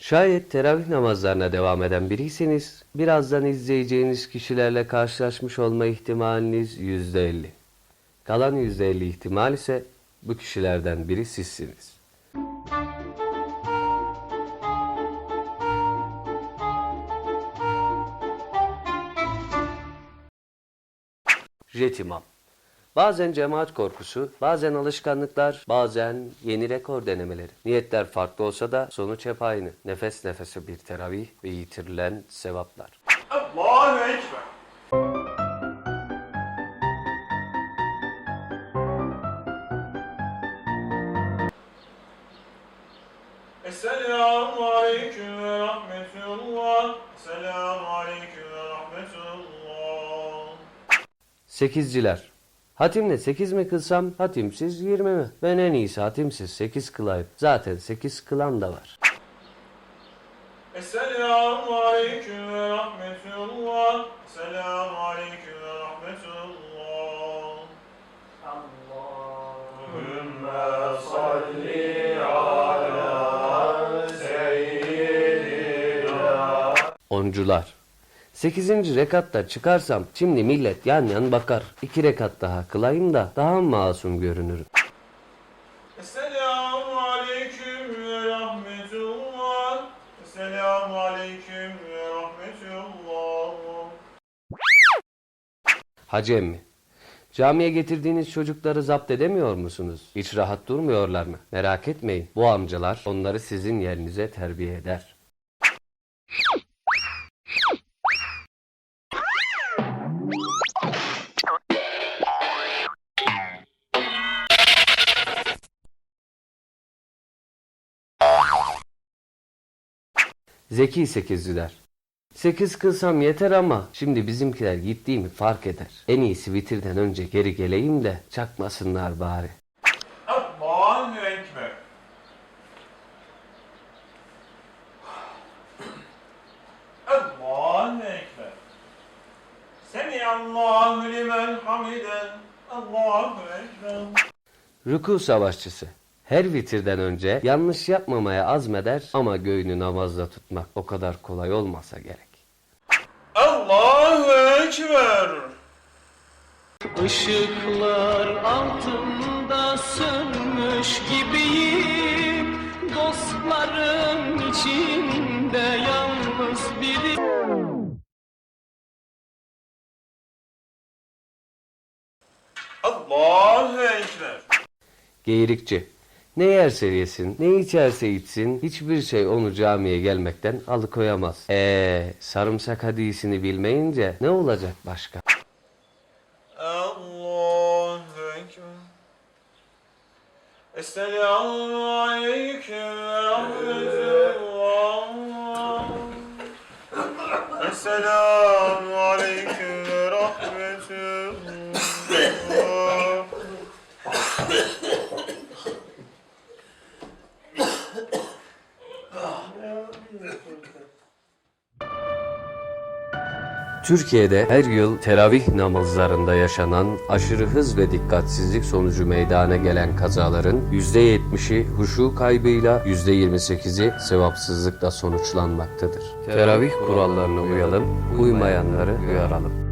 Şayet teravih namazlarına devam eden biriyseniz, birazdan izleyeceğiniz kişilerle karşılaşmış olma ihtimaliniz yüzde elli. Kalan yüzde elli ihtimal ise bu kişilerden biri sizsiniz. Jet imam. Bazen cemaat korkusu, bazen alışkanlıklar, bazen yeni rekor denemeleri. Niyetler farklı olsa da sonuç hep aynı. Nefes nefese bir teravih ve yitirilen sevaplar. Allahu Ekber. Esselamu Aleyküm ve Rahmetullah. Esselamu Aleyküm ve Rahmetullah. Sekizciler. Hatimle sekiz mi kılsam, hatimsiz yirmi mi? Ben en iyisi hatimsiz sekiz kılayım. Zaten sekiz kılan da var. Esselamu Aleyküm ve Rahmetullah. Esselamu Aleyküm ve Rahmetullah. Allahümme salli ala seyyidina Oncular. Sekizinci rekatta çıkarsam şimdi millet yan yan bakar. İki rekat daha kılayım da daha masum görünürüm. Esselamu Aleyküm ve Rahmetullah. Esselamu Aleyküm ve Rahmetullah. Hacı emmi. Camiye getirdiğiniz çocukları zapt edemiyor musunuz? Hiç rahat durmuyorlar mı? Merak etmeyin. Bu amcalar onları sizin yerinize terbiye eder. Zeki sekizciler. Sekiz kılsam yeter ama şimdi bizimkiler gittiğimi fark eder. En iyisi vitirden önce geri geleyim de çakmasınlar bari. Allahu Ekber. Allahu Ekber. Semiyallahu limen hamiden. Allahu Ekber. Ruku savaşçısı. Her vitirden önce yanlış yapmamaya azmeder ama göğünü namazda tutmak o kadar kolay olmasa gerek. Allahu Ekber. Işıklar altında sönmüş gibiyim Dostlarım içinde yalnız biri Allahu Ekber. Geyrikçi. Ne yerse yesin, ne içerse içsin, hiçbir şey onu camiye gelmekten alıkoyamaz. Eee, sarımsak hadisini bilmeyince ne olacak başka? Allahu Ekber. Aleyküm ve Rahmetullah. Esselamu Türkiye'de her yıl teravih namazlarında yaşanan aşırı hız ve dikkatsizlik sonucu meydana gelen kazaların %70'i huşu kaybıyla %28'i sevapsızlıkla sonuçlanmaktadır. Teravih kurallarına uyalım, uymayanları uyaralım.